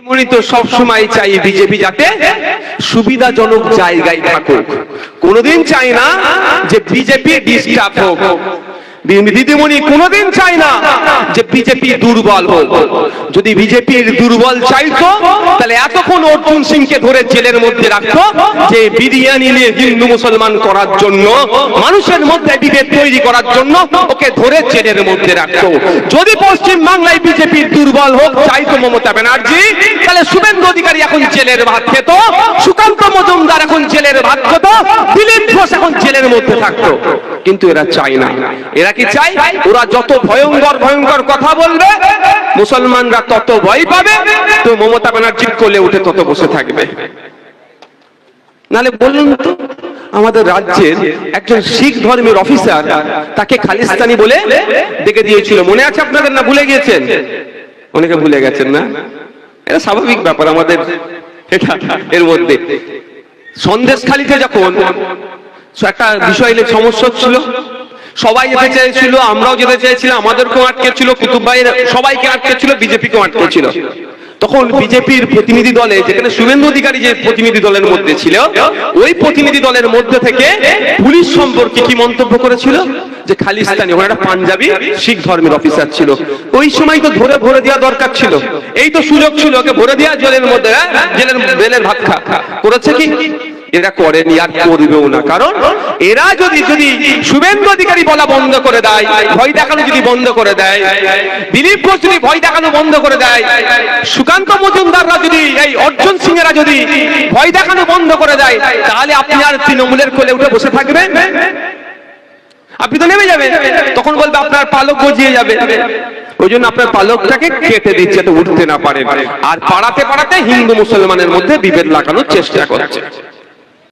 দিদিমণি তো সবসময় চাই বিজেপি যাতে সুবিধাজনক জায়গায় থাকুক। কোনোদিন চাই না যে বিজেপি ডিস্টার্ব হোক। দিদিমণি কোনোদিন চাই না যে বিজেপি দুর্বল হোক। যদি বিজেপির দুর্বল চাইতো তাহলে এতক্ষণ অর্জুন সিংকে ধরে জেলের মধ্যে রাখতো যে বিরিয়ানি নিয়ে হিন্দু মুসলমান করার জন্য, মানুষের মধ্যে বিভেদ তৈরি করার জন্য ওকে ধরে জেলের মধ্যে রাখতো যদি পশ্চিম বাংলায় বিজেপির দুর্বল হোক চাইতো মমতা ব্যানার্জি। তাহলে শুভেন্দু অধিকারী এখন জেলের ভাত খেত, সুকান্ত মজুমদার এখন জেলের ভাত খেত, দিলীপ ঘোষ এখন জেলের মধ্যে থাকতো। কিন্তু এরা চায় না। এরা কি চায়? ওরা যত ভয়ঙ্কর ভয়ঙ্কর কথা বলবে, মুসলমানরা তত ভয় পাবে, তো মমতা ব্যানার্জি কোলে উঠে তত বসে থাকবে। নালে বলুন তো, আমাদের রাজ্যের একজন শিখ ধর্মের অফিসার তাকে খালিস্তানি বলে ডেকে দিয়েছিল। মনে আছে আপনাদের না ভুলে গিয়েছেন? অনেকে ভুলে গেছেন না? এটা স্বাভাবিক ব্যাপার আমাদের। এটা এর মধ্যে। সন্দেশখালিতে যখন একটা বিষয় নিয়ে সমস্যা ছিল সবাই যেতে চেয়েছিল, আমরাও যেতে চেয়েছিলাম, আমাদেরকেও আটকে ছিল কুতুব ভাইয়ের সবাইকে আটকে ছিল বিজেপিকেও আটকে ছিল তখন বিজেপির প্রতিনিধি দলে, যেখানে শুভেন্দু অধিকারী যে প্রতিনিধি দলের মধ্যে ছিল, ওই প্রতিনিধি দলের মধ্যে থেকে পুলিশ সম্পর্কে কি মন্তব্য করেছিল? যে খালিস্তানি একটা পাঞ্জাবি শিখ ধর্মের অফিসার ছিল। ওই সময় তো ধরে ভরে দেওয়া দরকার ছিল। এই তো সুযোগ ছিল, ওকে ভরে দেওয়া জেলের মধ্যে হ্যাঁ? জেলের বেলের ভাত খা। করেছে কি? এরা করেনি, আর করবেও না। কারণ এরা যদি যদি শুভেন্দু অধিকারী বলা বন্ধ করে দেয়, ভয় দেখানো যদি বন্ধ করে দেয়, দিলীপ ঘোষ যদি ভয় দেখানো বন্ধ করে দেয়, সুকান্ত মজুমদাররা যদি, এই অর্জুন সিং এরা যদি ভয় দেখানো বন্ধ করে দেয়, তাহলে আপনি আর তৃণমূলের কোলে উঠে বসে থাকবেন? আপনি তো নেমে যাবেন। তখন বলবে আপনার পালক গজিয়ে যাবে। ওই জন্য আপনার পালকটাকে কেটে দিচ্ছে যাতে উঠতে না পারে। আর পাড়াতে পাড়াতে হিন্দু মুসলমানের মধ্যে বিভেদ লাগানোর চেষ্টা করছে।